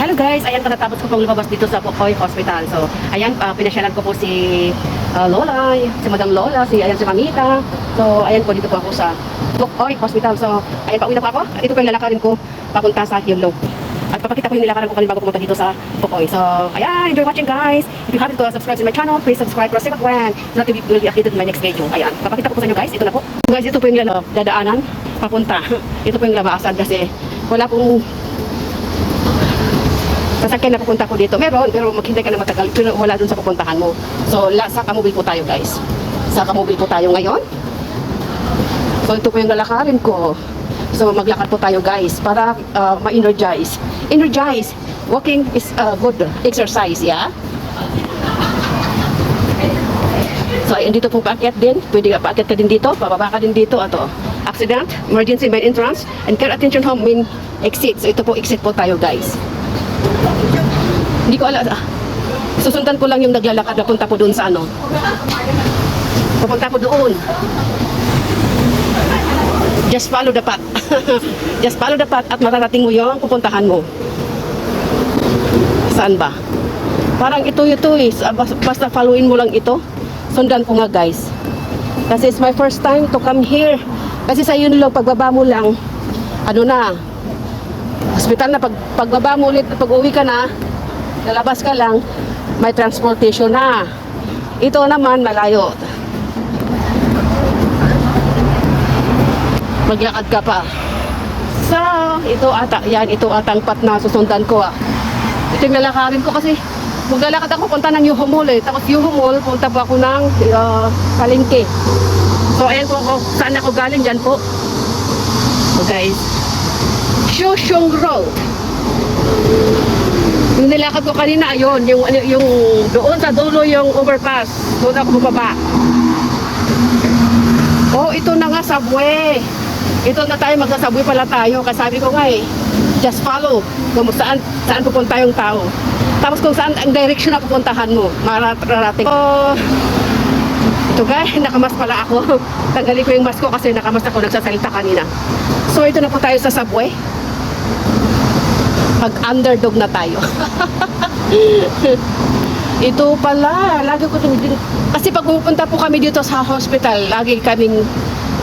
Hello guys, ayan katatapos ko pong lumabas dito sa Pocoy Hospital. So, ayan, uh, pinasyalan ko po si ah, Lola, si Madam Lola, si ayan si Mamita. So, ayan po dito po ako sa Pocoy Hospital. So, ayan pauwi na po ako. Ito po yung lalakarin ko papunta sa Yulong. At papakita ko yung nilakaran ko kanina bago pumunta dito sa Pocoy. So, ayan, enjoy watching guys. If you haven't uh, subscribed to my channel, please subscribe for a second one. So that you will be updated in my next video. Ayan, papakita ko po sa inyo guys. Ito na po. Guys, ito po yung dadaanan papunta. Ito po yung labasan kasi wala pong sasakyan na pupunta ko dito. Meron, pero maghintay ka na matagal. Pero wala dun sa pupuntahan mo. So, la, sa Kamubil po tayo, guys. Sa Kamubil po tayo ngayon. So, ito po yung lalakarin ko. So, maglakad po tayo, guys, para uh, ma-energize. Energize. Walking is a good exercise, yeah? So, ay, dito po paakyat din. Pwede paakyat ka din dito. Pababa ka din dito. Ato. Accident, emergency main entrance, and care attention home main exit. So, ito po exit po tayo, guys. Hindi ko alam. ah, Susundan ko lang yung naglalakad na punta po doon sa ano. Pupunta po doon. Just follow the path. Just follow the path at mararating mo yung pupuntahan mo. Saan ba? Parang ito ito eh. Basta followin mo lang ito. Sundan ko nga guys. Kasi it's my first time to come here. Kasi sa yun lang, pagbaba mo lang, ano na, hospital na, pag, pagbaba mo ulit, pag uwi ka na, lalabas ka lang, may transportation na. Ito naman, malayo. Maglakad ka pa. So, ito ata, yan, ito atang pat na susundan ko ah. Ito yung lalakarin ko kasi maglalakad ako punta ng Yuho Mall eh. Tapos Yuho Mall, punta pa ako ng uh, Palengke. So, ayan po ako, saan ako galing dyan po. So guys, Shoshong Road. Yung nilakad ko kanina, ayun, yung, yung doon sa dulo yung overpass. Doon ako bumaba. Oh, ito na nga subway. Ito na tayo, magsasubway pala tayo. Kasi sabi ko nga eh, just follow kung saan, saan pupunta yung tao. Tapos kung saan ang direction na pupuntahan mo, mararating. Oh, ito guys, nakamas pala ako. Tanggalin ko yung mask ko kasi nakamas ako nagsasalita kanina. So ito na po tayo sa subway. Pag underdog na tayo. ito pala, lagi ko itong. Kasi pag pupunta po kami dito sa hospital, lagi kaming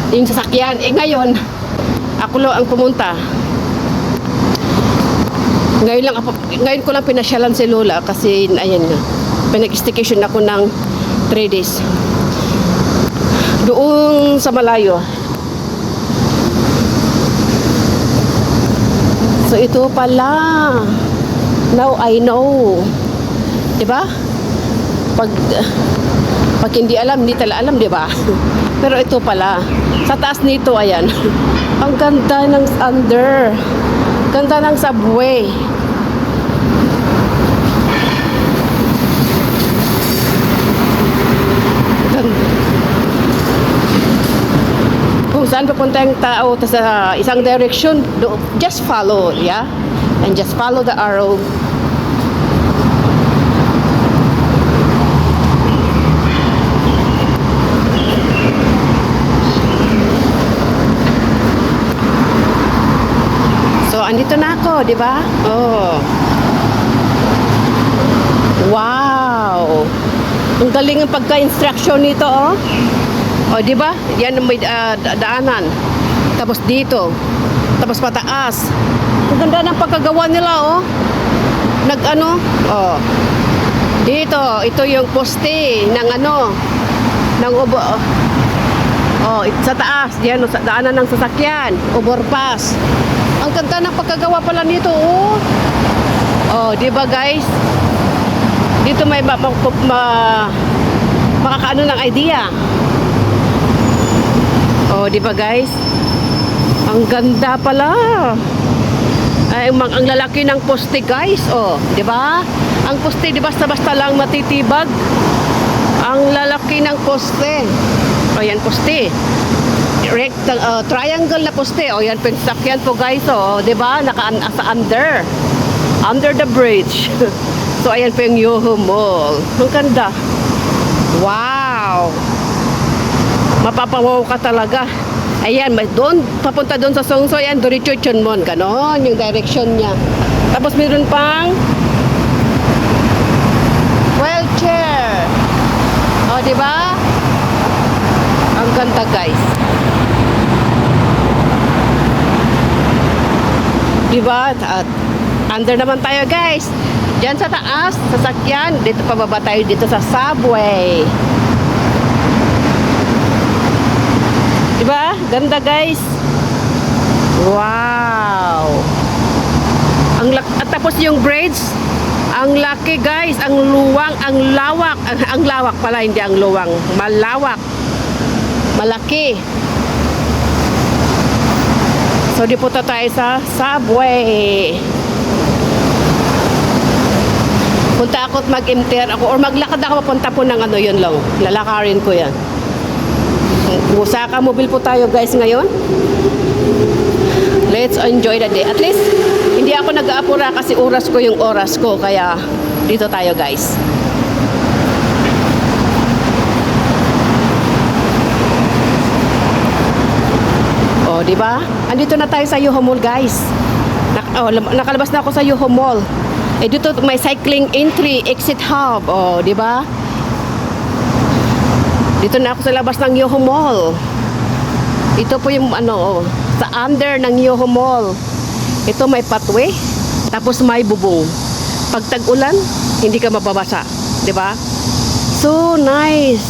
yung sasakyan. Eh ngayon, ako lang ang pumunta. Ngayon lang ako, ngayon ko lang pinasyalan si Lola kasi ayan nga. Pinag-staycation ako ng 3 days. Doon sa malayo. So ito pala. Now I know. 'Di ba? Pag pag hindi alam, hindi tala alam, 'di ba? Pero ito pala. Sa taas nito ayan. Ang ganda ng under. Ganda ng subway. Saan papunta yung tao ta sa isang direction, do, just follow, yeah? And just follow the arrow. So, andito na ako, di ba? Oh. Wow! Ang galing ang pagka-instruction nito, oh. O, di ba? Yan may da- daanan. Tapos dito. Tapos pataas. Ang ganda ng pagkagawa nila, oh. Nag ano? Oh. Dito, ito yung poste ng ano, ng ubo. Oh, sa taas, diyan, oh, sa daanan ng sasakyan, overpass. Ang ganda ng pagkagawa pala nito, oh. Oh, di ba guys? Dito may ma, ma, ma- makakaano ng idea. Oh, di ba guys? Ang ganda pala. Ay, ang, ang lalaki ng poste guys. Oh, di ba? Ang poste di basta-basta lang matitibag. Ang lalaki ng poste. Oh, yan poste. Rectangle, uh, triangle na poste. Oh, yan pensakyan po guys. Oh, di ba? Naka sa under. Under the bridge. so, ayan po yung Yoho Mall. Ang ganda. Wow! Mapapawaw ka talaga. Ayan, doon, papunta doon sa Songso, yan, Doricho Chunmon, ganon, yung direction niya. Tapos meron pang wheelchair. O, di ba? Ang ganda, guys. Di ba? At under naman tayo, guys. Diyan sa taas, sasakyan. Dito pababa tayo dito sa subway. Di ba? Ganda, guys. Wow. Ang at tapos yung braids, ang laki guys, ang luwang, ang lawak, ang, ang lawak pala, hindi ang luwang, malawak, malaki. So, di punta tayo sa subway. Punta ako at mag-imter ako or maglakad ako papunta po ng ano yun lang. Lalakarin ko yan. Musaka mobile po tayo guys ngayon. Let's enjoy the day. At least, hindi ako nag-aapura kasi oras ko yung oras ko. Kaya, dito tayo guys. Oh, di ba? Andito na tayo sa Yoho Mall, guys. Nak oh, nakalabas na ako sa Yoho Mall. Eh, dito may cycling entry, exit hub. Oh, di ba? Dito na ako sa labas ng Yoho Mall. Ito po yung ano, oh, sa under ng Yoho Mall. Ito may pathway, tapos may bubong. Pag tag-ulan, hindi ka mababasa, 'di ba? So nice.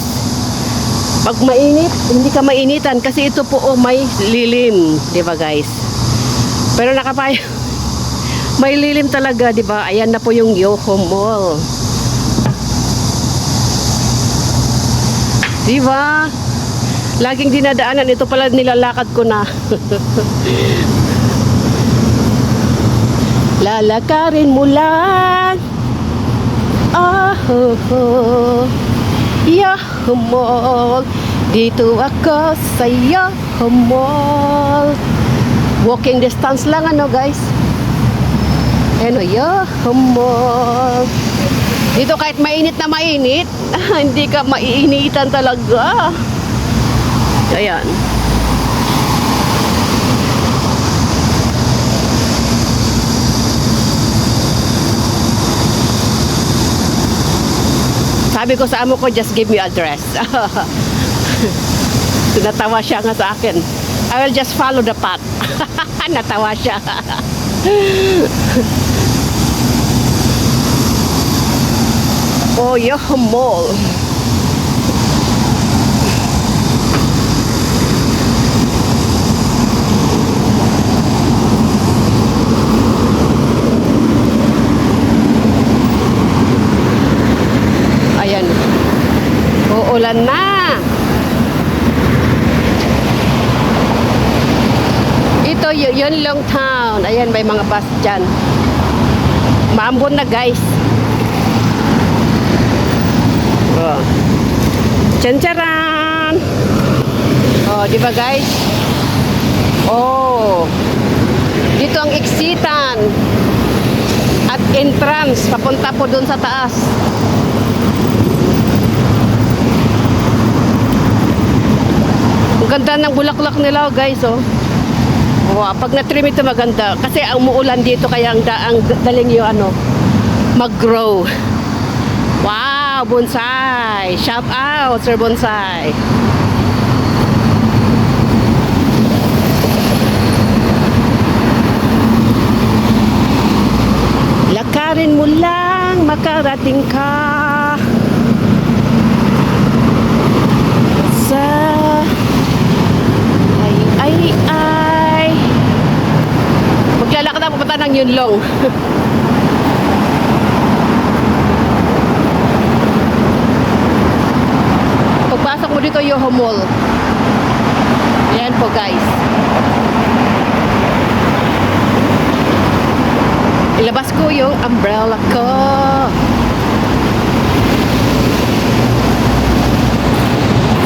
Pag mainit, hindi ka mainitan kasi ito po oh, may lilim, 'di ba guys? Pero nakapay may lilim talaga, 'di ba? Ayan na po yung Yoho Mall. 'Di ba? Laging dinadaanan. Ito pala nilalakad ko na. Lalakarin mo lang. Ah, oh, oh. Yahoo Mall. Dito ako sa Yahoo Mall. Walking distance lang ano guys. Ano, Yahoo Mall. Dito kahit mainit na mainit, hindi ka maiinitan talaga. Ayan. Sabi ko sa amo ko, just give me address. Natawa siya nga sa akin. I will just follow the path. Natawa siya. Oh, yo, mall. Ayan. Uulan na. Ito, yun long town. Ayan, may mga bus dyan. Maambon na, guys. Oh. Tchan-tcharan! Oh, di ba, guys? Oh. Dito ang exitan at entrance papunta po dun sa taas. Ang ganda ng bulaklak nila, guys, oh. Wow, pag na-trim ito maganda. Kasi ang umuulan dito kaya ang, da- ang daling yung ano, mag-grow. Wow, bonsai. Shout out, Sir Bonsai. Lakarin mo lang, makarating ka. Sa ay ay ay Maglalakad ako papunta ng Yunlong. Dito, Yoho Mall. Ayan po, guys. Ilabas ko yung umbrella ko.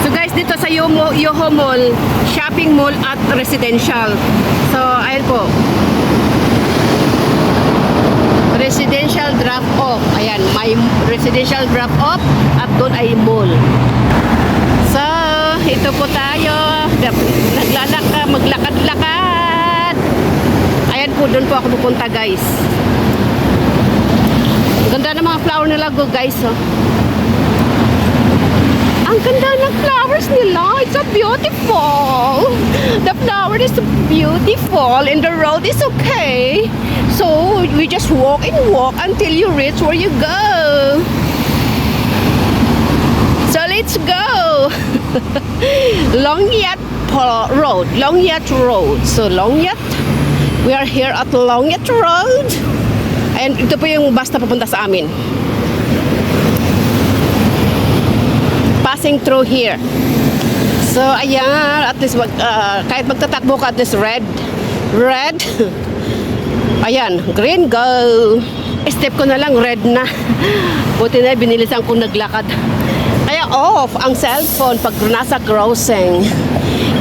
So guys, dito sa Yomo, Yoho Mall, shopping mall at residential. So, ayan po. Residential drop off. Ayan, may residential drop off at doon ay mall. So, ito po tayo. Naglalaka, maglakad-lakad. Ayan po, doon po ako pupunta guys. Ganda ng mga flower nila go guys. Oh. Ang ganda ng flowers nila. It's so beautiful. The flower is beautiful and the road is okay. So we just walk and walk until you reach where you go. So let's go. Longyat Po- Road. Longyat Road. So Longyat. We are here at Longyat Road. And ito po yung bus na pupunta sa amin. Passing through here. So ayan, at least mag, ah, kahit magtatakbo ka at least red. Red. Ayan, green go. Step ko na lang red na. Buti na binilisan ko naglakad. Off ang cellphone pag nasa crossing.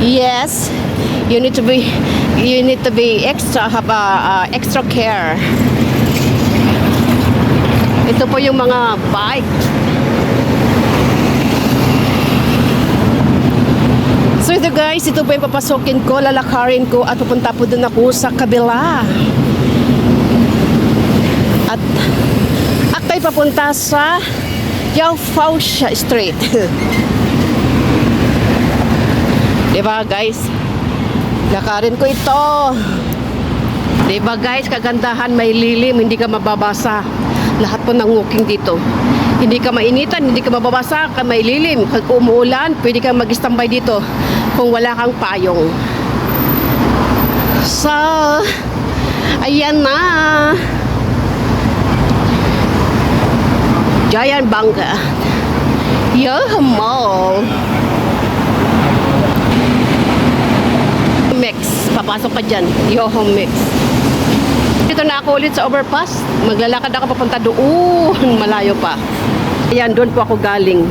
Yes, you need to be you need to be extra have a, uh, extra care. Ito po yung mga bike. So ito guys, ito po yung papasokin ko, lalakarin ko at pupunta po dun ako sa kabila. At ako'y papunta sa Yao Fausha Street. diba guys? Lakarin ko ito. Diba guys, kagandahan, may lilim, hindi ka mababasa. Lahat po ng walking dito. Hindi ka mainitan, hindi ka mababasa, ka may lilim. Pag umuulan, pwede kang mag-standby dito kung wala kang payong. So, ayan na. Giant Bangga. Yoho Mall. Mix. Papasok ka dyan. Yoho Mix. Dito na ako ulit sa overpass. Maglalakad ako papunta doon. Malayo pa. Ayan, doon po ako galing.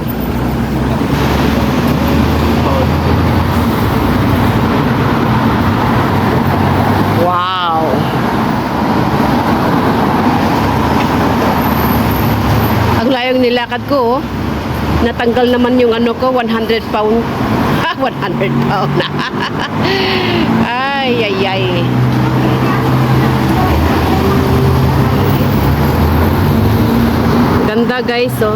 Wow. Ang layong nilakad ko, oh. natanggal naman yung ano ko, 100 pound. Ha, 100 pound. ay, ay, ay. Ganda guys, oh.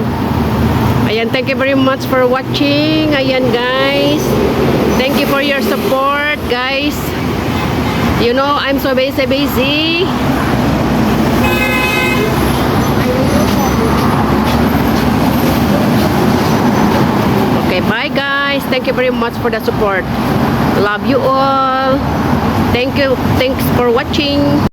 Ayan, thank you very much for watching. Ayan guys. Thank you for your support, guys. You know, I'm so busy, busy. Okay, bye guys. Thank you very much for the support. Love you all. Thank you. Thanks for watching.